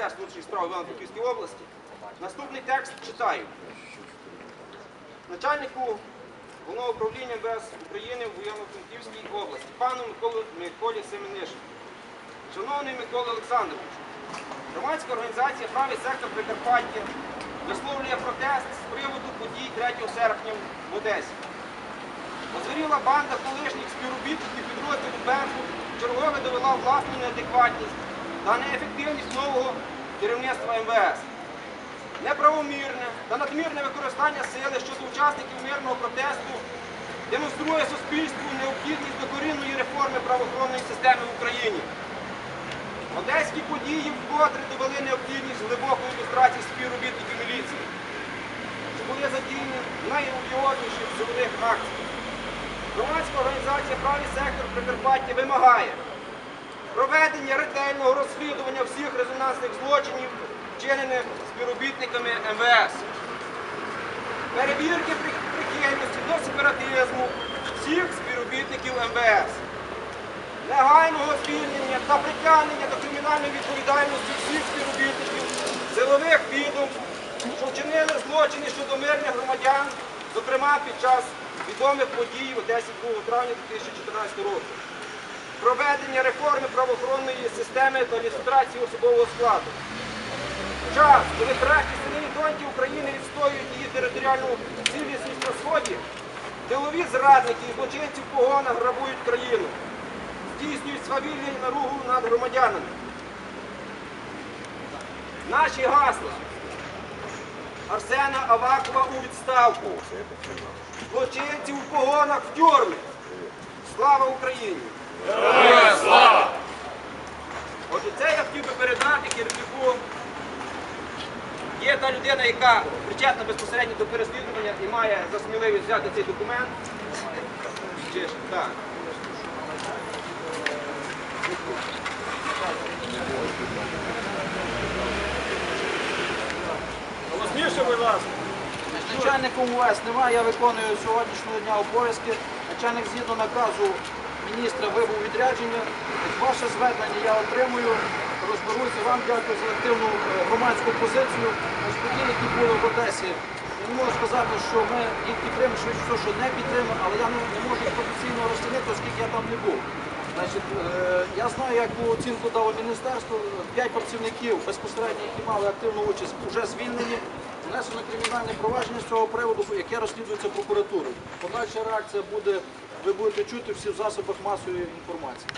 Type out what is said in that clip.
Міністерства внутрішніх справ Івано-Франківської області. Наступний текст читаю. Начальнику головного управління МВС України в Івано-Франківській області, пану Миколі, Миколі Семенишину. Шановний Микола Олександрович, громадська організація Правий сектор Прикарпаття висловлює протест з приводу подій 3 серпня в Одесі. Озверіла банда колишніх співробітників підрозділу Беркут чергове довела власну неадекватність та неефективність нового керівництва МВС. Неправомірне та надмірне використання сили щодо учасників мирного протесту демонструє суспільству необхідність докорінної реформи правоохоронної системи в Україні. Одеські події вкотре довели необхідність глибокої ілюстрації співробітників міліції, що були задіяні в найодіозніших силових акціях. Громадська організація Правий сектор Прикарпаття вимагає проведення ретельного розслідування всіх резонансних злочинів, вчинених співробітниками МВС, перевірки прихильності до сепаратизму всіх співробітників МВС, негайного звільнення та притягнення до кримінальної відповідальності всіх співробітників силових відомств, що вчинили злочини щодо мирних громадян, зокрема під час відомих подій Одесі 2 травня 2014 року. Проведення реформи правоохоронної системи та люстрації особового складу. Час, коли кращі сини і доньки України відстоюють її територіальну цілісність на сході, тилові зрадники і злочинці в погонах грабують країну, здійснюють свавілля і наругу над громадянами. Наші гасла. Арсена Авакова у відставку. Злочинців у погонах в тюрми. Слава Україні! Слава! Отже, це я хотів би передати керівнику. Є та людина, яка причетна безпосередньо до переслідування і має за сміливість взяти цей документ. Чи так. Голосніше, будь ласка. Начальником УВС немає, я виконую сьогоднішнього дня обов'язки. Начальник згідно наказу міністра вибув відрядження. Ваше звернення я отримую, розберуся. Вам дякую за активну е, громадську позицію. Ось події, які були в Одесі. Я не можу сказати, що ми їх підтримуємо, швидше всього, що не підтримуємо, але я не можу їх професійно розцінити, оскільки я там не був. Значить, е, я знаю, яку оцінку дало міністерство. П'ять працівників безпосередньо, які мали активну участь, вже звільнені. Внесено кримінальне провадження з цього приводу, яке розслідується прокуратурою. Подальша реакція буде, ви будете чути всі в засобах масової інформації.